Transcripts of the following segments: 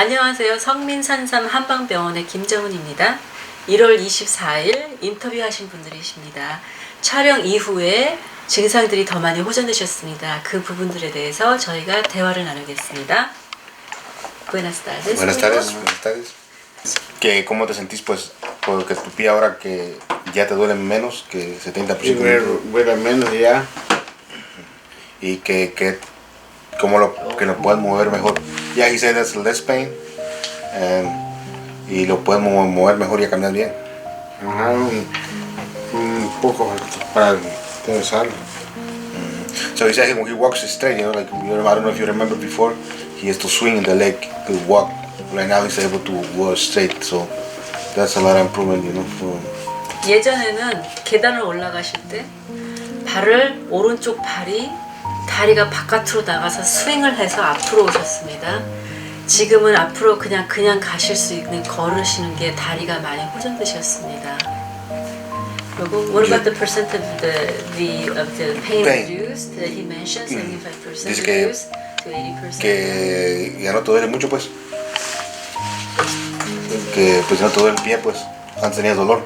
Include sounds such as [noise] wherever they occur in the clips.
안녕하세요. 성민산삼 한방병원의 김정은입니다. 1월 24일 인터뷰하신 분들이십니다. 촬영 이후에 증상들이 더 많이 호전되셨습니다. 그 부분들에 대해서 저희가 대화를 나누겠습니다. Buenas tardes. Buenas tardes, buenas tardes. Que, ¿Cómo te sentís, pues, porque tu pie ahora que ya te duele menos que 70%? Y ver, ver menos ya. y que, que cómo lo, que lo puedes mover mejor. Ya he said that's less pain. and- y lo puedes mo- mover mejor y a caminar bien. Ajá, un, un poco para pensarlo. So he said when he walks straight, you know, like you know, I don't know if you remember before, he has to swing the leg to walk. Right now he's able to walk straight, so that's a lot of improvement, you know. So, 예전에는 계단을 올라가실 때 발을 오른쪽 발이 다리가 바깥으로 나가서 스윙을 해서 앞으로 오셨습니다. 지금은 앞으로 그냥 그냥 가실 수 있는 걸으시는 게 다리가 많이 호전되셨습니다. 그리고 what about the percent of the, the of the pain, Pain. reduced that he mentioned 75% Dice que- reduced to 80%. que ya no te duele mucho, pues. Que pues no te duele el pie, pues. Antes tenías dolor.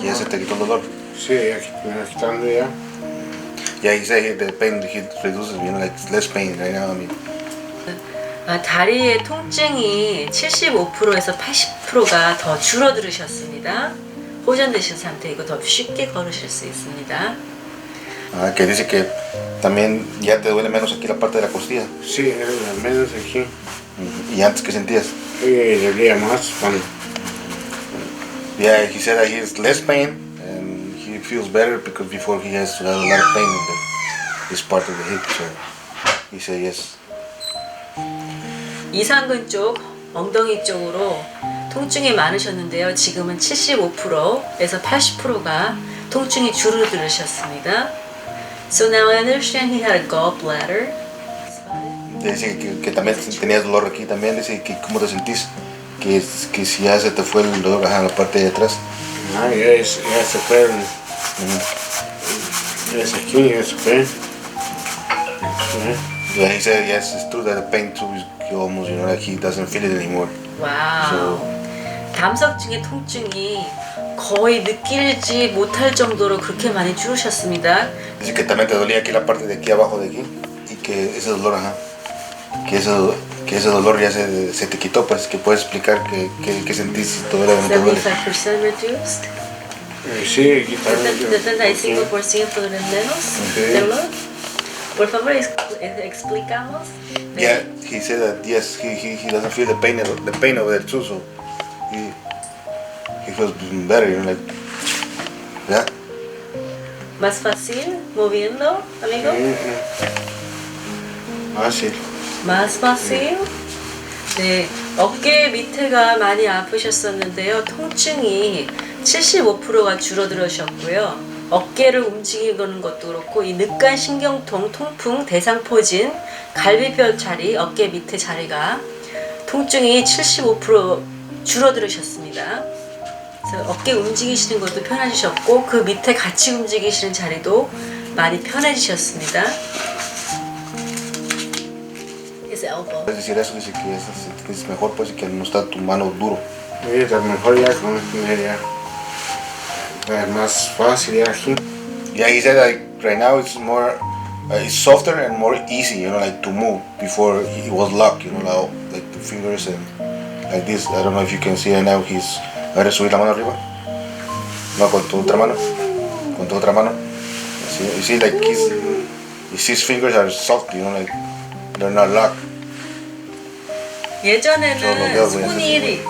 Que ya se te quitó el dolor. Sí, ya quitando ya. Yeah, he said the pain he reduces, you know, like less pain right now. I mean, 아, 다리의 통증이 75%에서 80%가 더 줄어들으셨습니다. 호전되신 상태이고 더 쉽게 걸으실 수 있습니다. ah, que dice que también ya te duele menos aquí la parte de la costilla. Sí, era menos aquí. Y antes que sentías. Y dolía más cuando. Yeah, he said that he has less pain and he feels better because before he has a lot of pain this part of the hip. So he said yes. 이상근 쪽, 엉덩이 쪽으로 통증이 많으셨는데요. 지금은 75%에서 80%가 통증이 줄어들으셨습니다. So now I understand he had a gallbladder. Dice que, que también tenías dolor aquí también. Dice que cómo te sentís. Que, que si ya se te fue el dolor en la parte de atrás. Ah, ya, ya se fue. Ya se aquí, ya se fue. Ya. Yeah, he said yes, it's true that the pain too is almost, you know, like he doesn't feel it anymore. 와우. 담석증의 통증이 거의 느끼지 못할 정도로 그렇게 많이 줄으셨습니다. Dice que también te dolía aquí la parte de aquí abajo de aquí. Y que ese dolor, ajá. Que ese, que ese dolor ya se, se te quitó, pues que puedes explicar que, que, que sentís si te duele o no te duele. 75% reduced. Eh, Sí, quitando. 75% de menos. Ok. Por favor, ex- explicamos. Yeah, he said that yes, he, he, he doesn't feel the pain of, the pain there too, so he, he feels better, you know, like, yeah. Más fácil moviendo, amigo. Eh, Fácil. más fácil. 네, 어깨 밑에가 많이 아프셨었는데요. 통증이 75%가 줄어들으셨고요. 어깨를 움직이는 것도 그렇고 이 늑간 신경통, 통풍, 대상포진, 갈비뼈 자리, 어깨 밑에 자리가 통증이 75% 줄어들으셨습니다. 그래서 어깨 움직이시는 것도 편해지셨고 그 밑에 같이 움직이시는 자리도 많이 편해지셨습니다. His elbow. Es decir, eso que es, que es mejor, pues, que no está tu mano duro. A lo mejor ya con esto ya. ya más fácil ya aquí. Yeah, he said like right now it's more, uh, it's softer and more easy, you know, like to move. Before it was locked, you know, like, like the fingers and like this. I don't know if you can see right now. He's, a ver, subir la mano arriba. No, con tu otra mano. Con tu otra mano. See, you see, like his, his his fingers are soft, you know, like they're not locked. 예전에는 저거 손이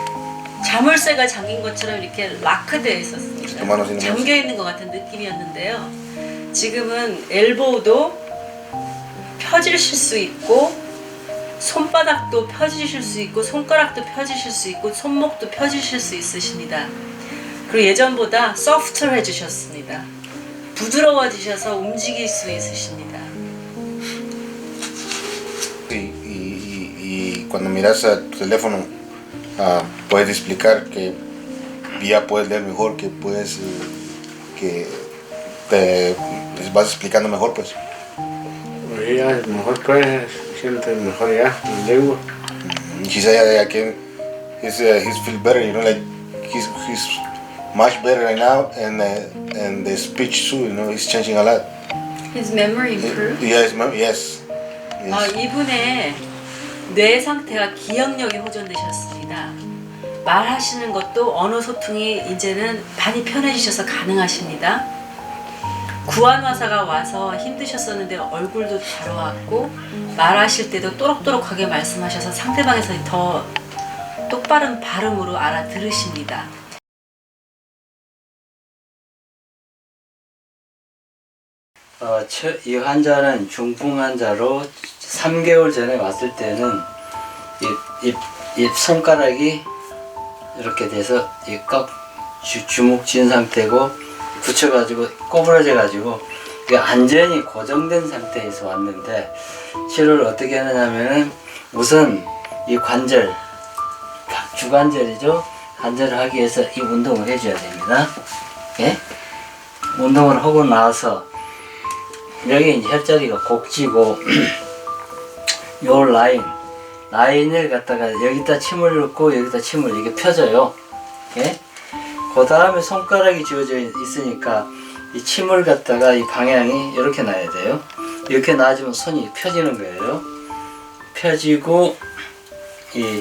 자물쇠가 잠긴 것처럼 이렇게 락크되어 있었습니 거지. 잠겨 있는 것 같은 느낌이었는데요. 지금은 엘보우도 펴지실 수 있고 손바닥도 펴지실 수 있고 손가락도 펴지실 수 있고 손목도 펴지실 수 있으십니다. 그리고 예전보다 소프트해지셨습니다. 부드러워지셔서 움직일 수 있으십니다. Y, y, y- y cuando miras a tu teléfono, ah, puedes explicar que ya puedes leer mejor, que puedes, eh, que te vas explicando mejor, pues. Pues ya, a lo mejor pues siente mejor ya, la lengua. He said I can. He's uh, he's feel better. You know, like he's he's much better right now, and uh, and the speech too. You know, he's changing a lot. His memory improved. Yes, ma'am. Yes. 아, Yes. 이분의 뇌 상태가 기억력이 호전되셨습니다. 말하시는 것도 언어 소통이 이제는 많이 편해지셔서 가능하십니다. 구안화사가 와서 힘드셨었는데 얼굴도 바로 왔고 말하실 때도 또록또록하게 말씀하셔서 상대방에서 더 똑바른 발음으로 알아들으십니다. 어, 처- 이 환자는 중풍 환자로 3개월 전에 왔을 때는 입, 입, 입 손가락이 이렇게 돼서 이꽉 주먹 쥔 상태고 붙여가지고 꼬부러져 가지고 이게 완전히 고정된 상태에서 왔는데 치료를 어떻게 하느냐면은 우선 이 관절 주관절이죠 관절을 하기 위해서 이 운동을 해줘야 됩니다 예? 운동을 하고 나서 여기 이제 혈자리가 곡지고 [clears throat] 요 라인 라인을 갖다가 여기다 침을 넣고 여기다 침을 이게 펴져요. 예? 그 다음에 손가락이 주어져 있으니까 이 침을 갖다가 이 방향이 이렇게 놔야 돼요. 이렇게 놔주면 손이 펴지는 거예요. 펴지고 이쭉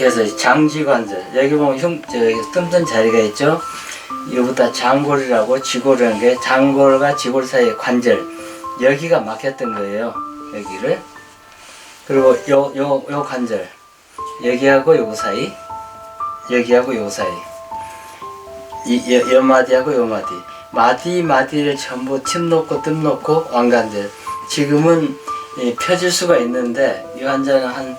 해서 장지관절 여기 보면 흉 저기 뜸든 자리가 있죠. 이거보다 장골이라고 지골이라는 게 장골과 지골 사이의 관절 여기가 막혔던 거예요 여기를. 그리고 요 요 요 관절. 여기하고 요거 사이. 여기하고 요 사이. 이 여, 여 마디하고 요 마디. 마디 마디를 전부 침 놓고 뜸 놓고 왕관절. 지금은 이 펴질 수가 있는데 이 환자는 한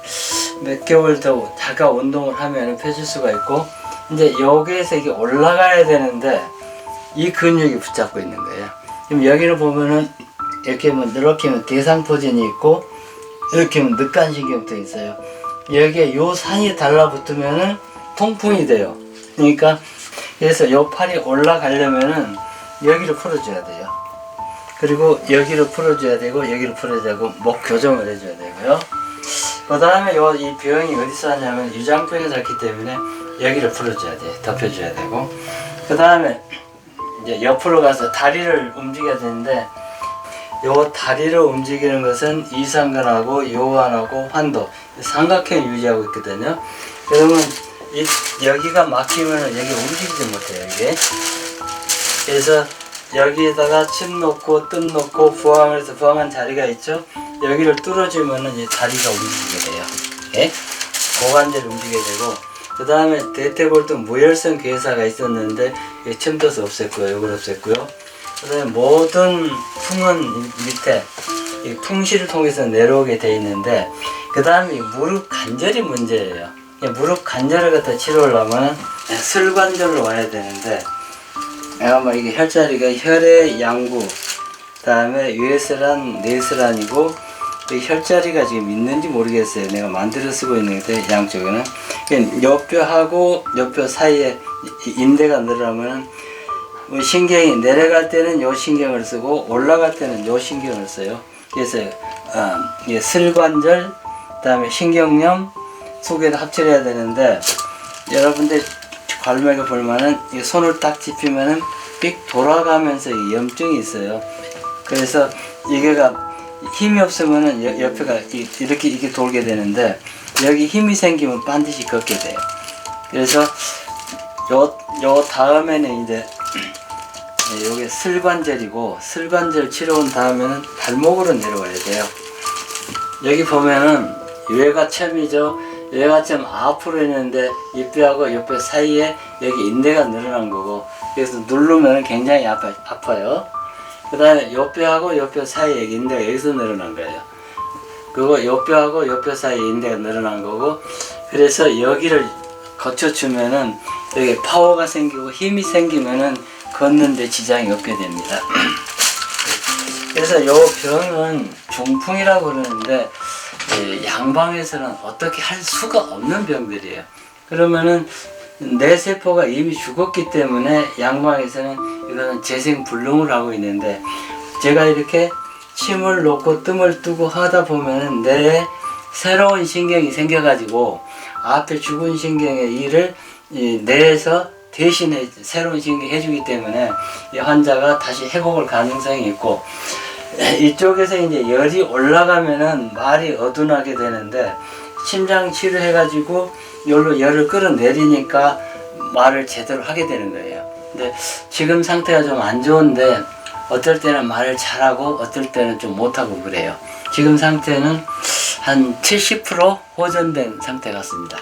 몇 개월 더 자가 운동을 하면 펴질 수가 있고 이제 여기에서 이게 올라가야 되는데 이 근육이 붙잡고 있는 거예요. 지금 여기를 보면은 이렇게 하면 이렇게 하면 대상포진이 있고 이렇게 하면 늑간신경도 있어요. 여기에 요 산이 달라붙으면은 통풍이 돼요. 그러니까 그래서 요 팔이 올라가려면은 여기를 풀어줘야 돼요. 그리고 여기를 풀어줘야 되고 여기를 풀어줘야 되고 목 교정을 해줘야 되고요. 그 다음에 이 병이 어디서 하냐면 유장병에서 왔기 때문에 여기를 풀어줘야 돼 덮여줘야 되고 그 다음에 이제 옆으로 가서 다리를 움직여야 되는데 요 다리를 움직이는 것은 이상근하고 요한하고 환도 삼각형 유지하고 있거든요. 그러면 이, 여기가 막히면 여기 움직이지 못해요 이게. 그래서 여기에다가 침 놓고 뜸 놓고 부항을 해서 부항한 자리가 있죠? 여기를 뚫어주면은 이 다리가 움직이게 돼요. 예? 고관절 움직이게 되고 그 다음에 대퇴골도 무혈성 괴사가 있었는데 이게 침도서 없앴고요 이걸 없앴고요 그 다음에 모든 풍은 이 밑에 이 풍실을 통해서 내려오게 돼 있는데 그 다음에 무릎 관절이 문제예요 이 무릎 관절을 갖다 치료하려면 슬관절로 와야 되는데 아마 이게 혈자리가 혈의 양구 그다음에 유해스란 내스란이고 이 혈자리가 지금 있는지 모르겠어요. 내가 만들어 쓰고 있는데 양쪽에는 그러니까 옆뼈하고 옆뼈 사이에 이- 인대가 늘어나면 뭐 신경이 내려갈 때는 요 신경을 쓰고 올라갈 때는 요 신경을 써요. 그래서 어, 이게 슬관절 그다음에 신경염 속에다 합쳐야 되는데 여러분들 관맥에 볼만은 이 손을 딱 짚으면은 삑 돌아가면서 이 염증이 있어요. 그래서 이게가 힘이 없으면은 여- 옆에가 이- 이렇게 이렇게 돌게 되는데 여기 힘이 생기면 반드시 걷게 돼요. 그래서 요, 요 다음에는 이제 네, 요게 슬관절이고 슬관절 치러 온 다음에는 발목으로 내려와야 돼요. 여기 보면은 외가점이죠. 외가점 앞으로 있는데 이 뼈하고 이뼈 사이에 여기 인대가 늘어난 거고 그래서 누르면 굉장히 아파, 아파요. 그 다음에 요 뼈하고 요뼈 사이에 인대가 여기서 늘어난 거예요. 그리고 요 뼈하고 요뼈 사이에 인대가 늘어난 거고 그래서 여기를 거쳐주면은 여기 파워가 생기고 힘이 생기면은 걷는데 지장이 없게 됩니다. [clears throat] 그래서 요 병은 중풍이라고 그러는데 이 양방에서는 어떻게 할 수가 없는 병들이에요. 그러면은 내 세포가 이미 죽었기 때문에 양방에서는 이거는 재생 불능을 하고 있는데 제가 이렇게 침을 놓고 뜸을 뜨고 하다 보면은 내 새로운 신경이 생겨가지고 앞에 죽은 신경의 일을 이 뇌에서 대신에 새로운 신경이 해주기 때문에 이 환자가 다시 회복할 가능성이 있고 [clears throat] 이쪽에서 이제 열이 올라가면은 말이 어둔하게 되는데 심장 치료해가지고 열로 열을 끌어내리니까 말을 제대로 하게 되는 거예요. 근데 지금 상태가 좀 안 좋은데 어떨 때는 말을 잘하고 어떨 때는 좀 못하고 그래요. 지금 상태는 한 70% 호전된 상태 같습니다.